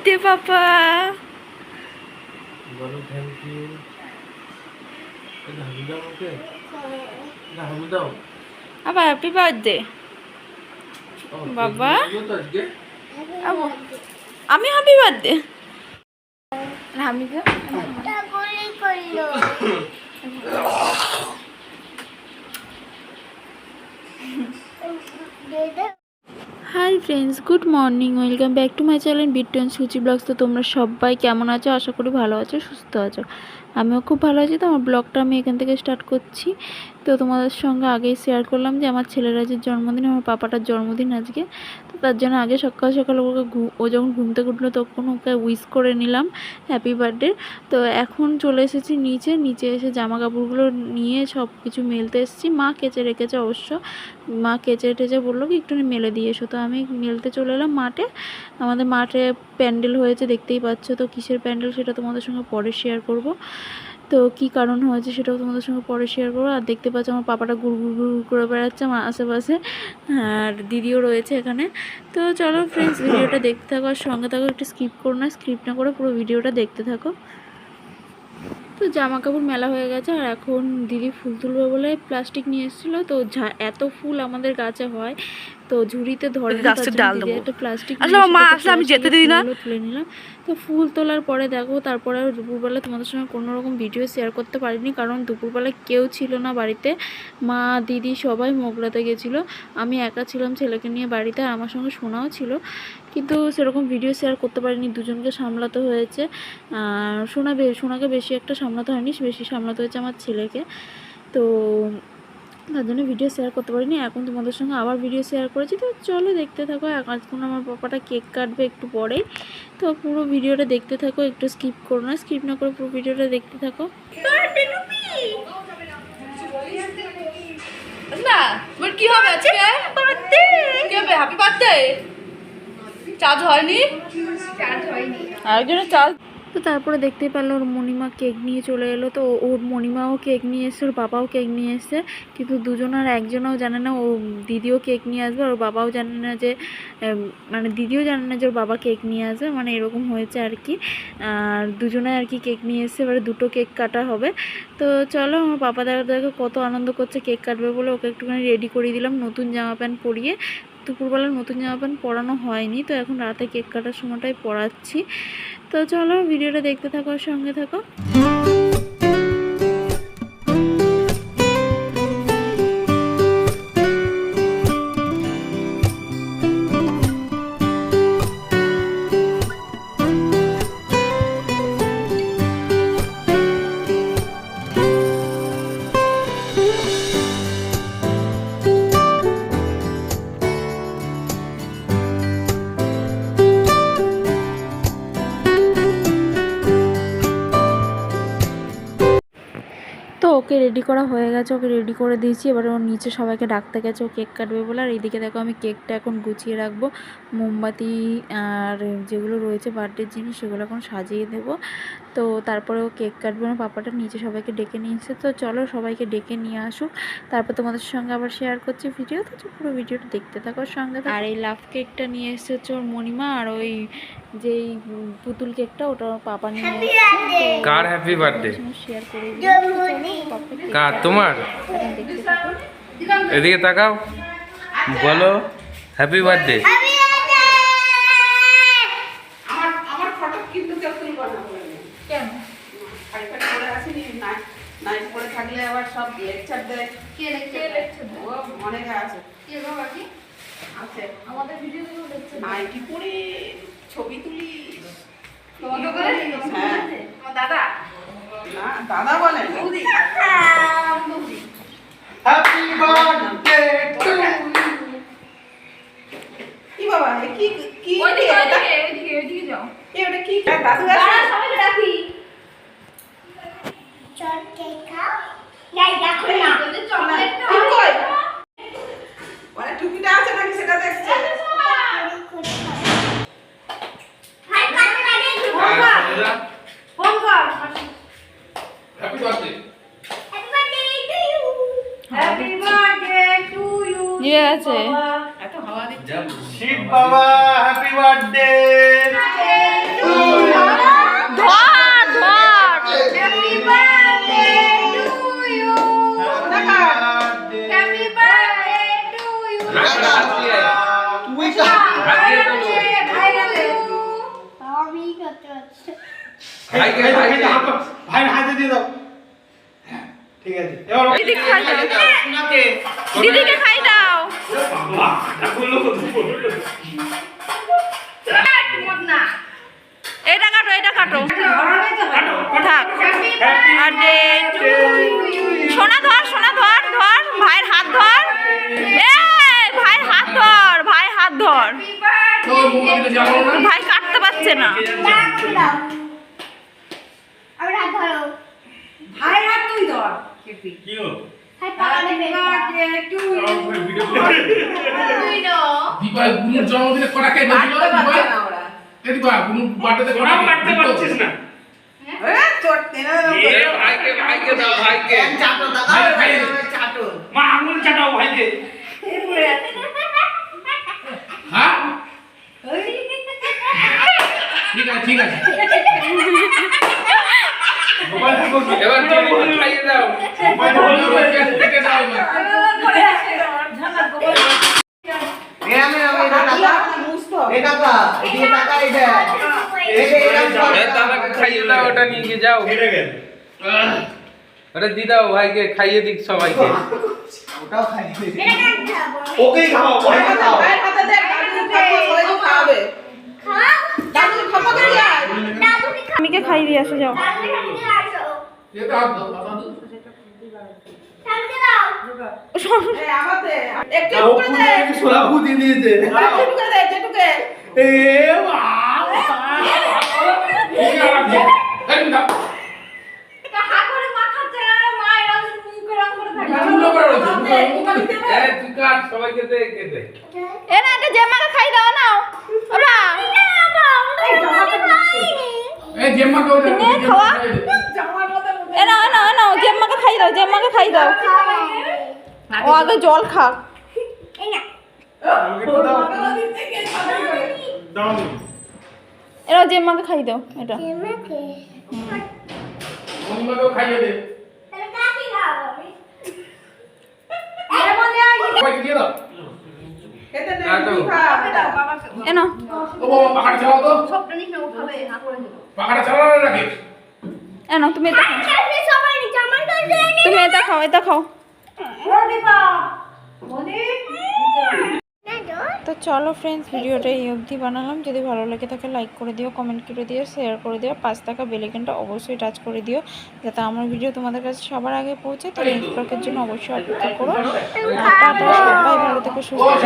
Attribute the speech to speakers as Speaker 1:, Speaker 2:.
Speaker 1: Birthday papa
Speaker 2: বলো thank you
Speaker 1: আবার happy birthday বাবা?
Speaker 2: তুমিও তো আজকে?
Speaker 1: আমি হ্যাপি বার্থডে আমি তো hi friends good morning welcome back to my channel Biton Suchi vlogs তো তোমরা সবাই কেমন আছো? আশা করি ভালো আছো, সুস্থ আছো। আমিও খুব ভালো আছি। তো আমার ব্লগটা আমি এখান থেকে স্টার্ট করছি। তো তোমাদের সঙ্গে আগেই শেয়ার করলাম যে আমার ছেলের আজকে জন্মদিন, আমার পাপাটার জন্মদিন আজকে। তো তার জন্য আগে সকাল সকাল ওকে ও যখন ঘুম থেকে উঠল তখন ওকে উইশ করে নিলাম হ্যাপি বার্থডে তো এখন চলে এসেছি নিচে নিচে এসে জামা কাপড়গুলো নিয়ে সব কিছু মেলতে এসেছি। মা কেচে রেখেছে অবশ্য। মা কেচে টেচে বলল কি একটু মেলে দিয়ে এসো। তো আমি মেলতে চলে এলাম মাঠে। আমাদের মাঠে প্যান্ডেল হয়েছে, দেখতেই পাচ্ছ। তো কিসের প্যান্ডেল সেটা তোমাদের সঙ্গে পরে শেয়ার করব। তো কি কারণ হয়েছে সেটাও তোমাদের সঙ্গে পরে শেয়ার করব। আর দেখতে পাচ্ছ আমার পাপাটা গুড় গুড় গুড় করে বেড়াচ্ছে আমার আশেপাশে। আর দিদিও রয়েছে এখানে। তো চলো ফ্রেন্ডস ভিডিওটা দেখতে থাকো আর সঙ্গে থাকো, একটু স্কিপ করো না স্কিপ না করে পুরো ভিডিওটা দেখতে থাকো। তো জামা কাপড় মেলা হয়ে গেছে আর এখন দিদি ফুল তুলবে বলে প্লাস্টিক নিয়ে এসেছিল। তো এত ফুল আমাদের গাছে হয়। তো ঝুড়িতে ধরে
Speaker 3: ডাল দেবো।
Speaker 1: একটা প্লাস্টিক
Speaker 3: আসলে মা আসলে আমি যেতে দিই না।
Speaker 1: তুলে নিলাম। তো ফুল তোলার পরে দেখো তারপরে দুপুরবেলা তোমাদের সঙ্গে কোনো রকম ভিডিও শেয়ার করতে পারিনি কারণ দুপুরবেলা কেউ ছিল না বাড়িতে। মা দিদি সবাই মোগলাতে গেছিল। আমি একা ছিলাম ছেলেকে নিয়ে বাড়িতে আর আমার সঙ্গে শোনাও ছিল। কিন্তু সেরকম ভিডিও শেয়ার করতে পারিনি দুজনকে সামলাতে হয়েছে। আর সোনা সোনাকে বেশি একটা সামলাতে হয়নি বেশি সামলাতে হয়েছে আমার ছেলেকে। তো তার জন্য ভিডিও শেয়ার করতে পারিনি। এখন তোমাদের সঙ্গে আবার ভিডিও শেয়ার করেছি। তো চলো দেখতে থাকো। এখন আমার পাপাটা কেক কাটবে একটু পরেই। তো পুরো ভিডিওটা দেখতে থাকো। একটু স্কিপ করো না। স্কিপ না করে পুরো ভিডিওটা দেখতে থাকো।
Speaker 3: না তোমার কি হবে আজকে? বার্থডে! কি হবে? হ্যাপি বার্থডে চার্জ হয়নি?
Speaker 1: আরেকজনের চাল তো তারপরে দেখতেই পারল ওর মণিমা কেক নিয়ে চলে এলো। তো ওর মণিমাও কেক নিয়ে এসছে, ওর বাবাও কেক নিয়ে এসছে। কিন্তু দুজন আর একজনও জানে না, ও দিদিও কেক নিয়ে আসবে ওর বাবাও জানে না যে মানে দিদিও জানে না যে ওর বাবা কেক নিয়ে আসবে মানে এরকম হয়েছে আর কি। আর দুজনে আর কি কেক নিয়ে এসছে, এবারে দুটো কেক কাটা হবে। তো চলো আমার বাবা দাদা দেখো কত আনন্দ করছে কেক কাটবে বলে, ওকে একটুখানি রেডি করিয়ে দিলাম, নতুন জামা প্যান্ট পরিয়ে। দুপুরবেলা নতুন জামা প্যান্ট পরানো হয়নি, তো এখন রাতে কেক কাটার সময়টাই পড়াচ্ছি। তো চলো, ভিডিওটা দেখতে থাকো সঙ্গে থাকো। ওকে রেডি করা হয়ে গেছে, ওকে রেডি করে দিয়েছি। এবার ওর নিচে সবাইকে ডাকতে গেছে, ও কেক কাটবে বলে। আর এইদিকে দেখো আমি কেকটা এখন গুছিয়ে রাখব। মোমবাতি আর যেগুলো রয়েছে বার্থডের জিনিস, সেগুলো এখন সাজিয়ে দেবো। তো তারপরে ও কেক কাটবে আমার পাপাটা নিচে সবাইকে ডেকে নিয়ে এসেছে তো চলো সবাইকে ডেকে নিয়ে আসুক। তারপর তোমাদের সঙ্গে আবার শেয়ার করছি ভিডিও তো পুরো ভিডিওটা দেখতে থাকো সঙ্গে। আর এই লাভ কেকটা নিয়ে এসেছে ওর মণিমা আর ওই যেই উম, পুতুল কেকটা ওটা পাপা নিয়ে এসেছে
Speaker 2: কার হ্যাপি বার্থডে
Speaker 1: শেয়ার করে
Speaker 2: কার? তোমার? এদিকে তাকাও। বলো হ্যাপি বার্থডে
Speaker 3: থাকলে আবার সব লেকচার দেয়।
Speaker 1: কে
Speaker 3: ও অনেকে আছে।
Speaker 1: কে বাবা কি?
Speaker 3: আছে।
Speaker 1: আমাদের ভিডিও গুলো দেখছে।
Speaker 3: নাইটি পরে ছবি তুলি হ্যাঁ
Speaker 1: দাদা
Speaker 3: না দাদা বলে না।
Speaker 2: হ্যাপি বার্থডে টু
Speaker 3: কি বাবা কি কি
Speaker 1: ওইদিকে ওইদিকে ওইদিকে ওইদিকে যাও
Speaker 3: এ ওটা কি দাদু আছে
Speaker 1: সবাইকে ডাকি
Speaker 3: কি কই মানে টুপিটা আছে নাকি সেটা দেখছে
Speaker 2: happy birthday
Speaker 3: happy birthday to you
Speaker 1: নিয়ে আছে
Speaker 3: এত হাওয়া দিচ্ছে।
Speaker 2: শিব বাবা হ্যাপি বার্থডে
Speaker 4: ধর ধর।
Speaker 2: তুই কা ভাইকে ভাইকে
Speaker 5: ভাই হাতে দিয়ে দাও। ঠিক আছে। এবার
Speaker 4: দিদি খাই দাও। দিদিকে খাই দাও। এটা কাটো এটা কাটো। থাক। সোনা ধর সোনা ধর ধর। ভাইয়ের হাত ধর। এ ভাই হাত ধর ভাই হাত ধর। ভাই কাটতে পারছে না
Speaker 3: ভাই হাত তুই ধর
Speaker 6: দিবাই গুনুর জন্মদিনে কটা কে দিল দিবাই এ দিবা গুনুর বার্থডেতে কটা
Speaker 5: কাটতে পারছিস না।
Speaker 2: ভাইকে ভাইকে দাও ভাইকে।
Speaker 6: ভাই খাই
Speaker 5: মা আঙুল চাটাও ভাইকে
Speaker 6: হ্যাঁ ঠিক আছে ঠিক আছে
Speaker 5: মোবাইল দেখো কি?
Speaker 2: এবার তুমি খাইয়ে দাও
Speaker 5: মোবাইল দেখো কি?
Speaker 6: কেটে দাও এবার
Speaker 2: এ দাদাকে খাইয়ে দাও ওটা নিয়ে গিয়ে যাও। ওটা দি দাও ভাইকে খাইয়ে দিক সবাইকে।
Speaker 5: ওকেই খাও ভাইকে খাও
Speaker 4: আমিকে খাই দিয়ে আসো যাও।
Speaker 6: এ দাও দাও দাও
Speaker 5: ও পুরো নাকি সোলা ফুটি দিয়েছে এ মা
Speaker 6: এই দাও গুনুর করে রয়েছে
Speaker 2: এ
Speaker 4: না এটা জেম্মাকে খাই দাও নে, নাও জেম্মাকে খাই দাও জেম্মাকে খাই দাও। ও আগে জল
Speaker 5: দাও।
Speaker 4: এরা জেম্মাকে খাই দাও এটা।
Speaker 6: কেউ খাইয়ে দে। সবাইকে দিয়ে দাও।
Speaker 2: কাটো
Speaker 6: ও বাবা পাখাটা চালাও তো। পাখাটা চালাও না রাখে
Speaker 4: এ তুমি এটা খাও। তুমি এটা খাও এটা খাও। তো চলো ফ্রেন্ডস ভিডিওটা এই অবধি বানালাম। যদি ভালো লাগে থাকে লাইক করে দিও কমেন্ট করে দিও শেয়ার করে দিও পাঁচ টাকা বেলেকেনটা অবশ্যই টাচ করে দিও যাতে আমার ভিডিও তোমাদের কাছে সবার আগে পৌঁছে। তো নেটওয়ার্কের ব্লকের জন্য অবশ্যই অপেক্ষা করো। টাটা সবাই ভালো থেকে সুস্থ